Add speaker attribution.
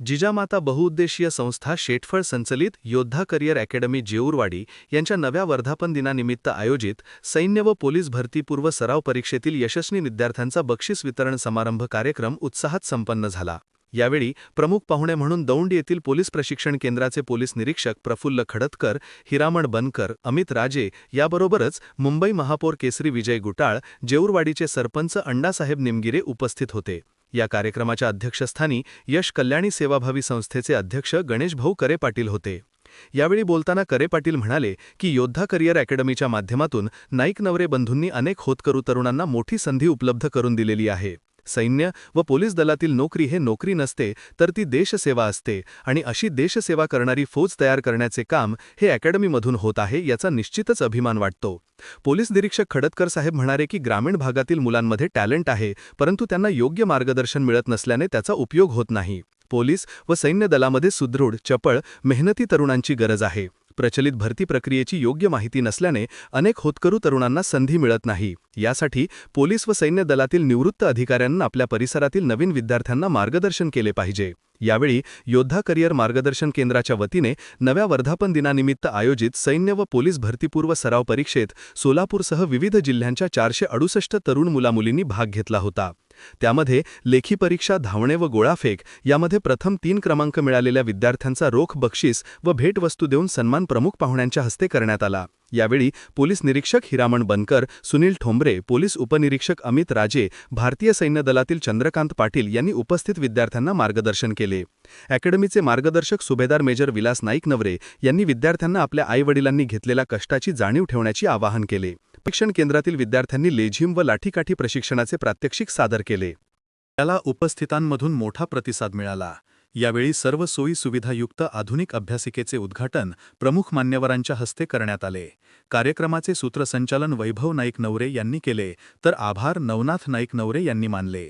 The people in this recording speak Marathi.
Speaker 1: जिजामाता बहुउद्देशीय संस्था शेटफळ संचलित योद्धा करिअर अकॅडमी जेऊरवाडी यांच्या नव्या वर्धापन दिनानिमित्त आयोजित सैन्य व पोलीस भरतीपूर्व सराव परीक्षेतील यशस्वी विद्यार्थ्यांचा बक्षीस वितरण समारंभ कार्यक्रम उत्साहात संपन्न झाला. यावेळी प्रमुख पाहुणे म्हणून दौंड येथील पोलीस प्रशिक्षण केंद्राचे पोलीस निरीक्षक प्रफुल्ल खडतकर हिरामण बनकर अमित राजे याबरोबरच मुंबई महापौर केसरी विजय गुटाळ जेऊरवाडीचे सरपंच अण्णासाहेब निमगिरे उपस्थित होते. या कार्यक्रमाच्या अध्यक्षस्थानी यश कल्याणी सेवाभावी संस्थेचे अध्यक्ष गणेशभाऊ करे पाटील होते. यावेळी बोलताना करे पाटील म्हणाले की योद्धा करिअर अकॅडमीच्या माध्यमातून नाईक नवरे बंधूंनी अनेक होतकरू तरुणांना मोठी संधी उपलब्ध करून दिलेली आहे. सैन्य व पोलीस दलातील नोकरी हे नोकरी नसते तर ती देशसेवा असते आणि अशी देशसेवा करणारी फौज तयार करण्याचे काम हे अकॅडमीमधून होत आहे याचा निश्चितच अभिमान वाटतो. पोलीस निरीक्षक खडतकर साहेब म्हणाले की ग्रामीण भागातील मुलांमध्ये टॅलेंट आहे परंतु त्यांना योग्य मार्गदर्शन मिळत नसल्याने त्याचा उपयोग होत नाही. पोलीस व सैन्य दलामध्ये सुदृढ चपळ मेहनती तरुणांची गरज आहे. प्रचलित भरती प्रक्रियेची योग्य माहिती नसल्याने अनेक होतकरू तरुणांना संधी मिळत नाही. यासाठी पोलीस व सैन्य दलातील निवृत्त अधिकाऱ्यांना आपल्या परिसरातील नवीन विद्यार्थ्यांना मार्गदर्शन केले पाहिजे. यावेळी योद्धा करिअर मार्गदर्शन केंद्राच्या वतीने नव्या वर्धापन दिनानिमित्त आयोजित सैन्य व पोलीस भरतीपूर्व सराव परीक्षेत सोलापूरसह विविध जिल्ह्यांच्या चारशे अडुसष्ट तरुण मुलामुलींनी भाग घेतला होता. त्यामध्ये लेखी परीक्षा धावणे व गोळाफेक यामध्ये प्रथम तीन क्रमांक मिळालेल्या विद्यार्थ्यांचा रोख बक्षीस व भेटवस्तू देऊन सन्मान प्रमुख पाहुण्यांच्या हस्ते करण्यात आला. यावेळी पोलीस निरीक्षक हिरामण बनकर सुनील ठोंबरे पोलीस उपनिरीक्षक अमित राजे भारतीय सैन्य दलातील चंद्रकांत पाटील यांनी उपस्थित विद्यार्थ्यांना मार्गदर्शन केले. अकॅडमीचे मार्गदर्शक सुभेदार मेजर विलास नाईक नवरे यांनी विद्यार्थ्यांना आपल्या आईवडिलांनी घेतलेल्या कष्टाची जाणीव ठेवण्याची आवाहन केले. प्रशिक्षण केंद्रातील विद्यार्थ्यांनी लेझिम व लाठीकाठी प्रशिक्षणाचे प्रात्यक्षिक सादर केले. त्याला उपस्थितांमधून मोठा प्रतिसाद मिळाला. यावेळी सर्व सोयी सुविधायुक्त आधुनिक अभ्यासिकेचे उद्घाटन प्रमुख मान्यवरांच्या हस्ते करण्यात आले. कार्यक्रमाचे सूत्रसंचालन वैभव नाईक नवरे यांनी केले तर आभार नवनाथ नाईक नवरे यांनी मानले.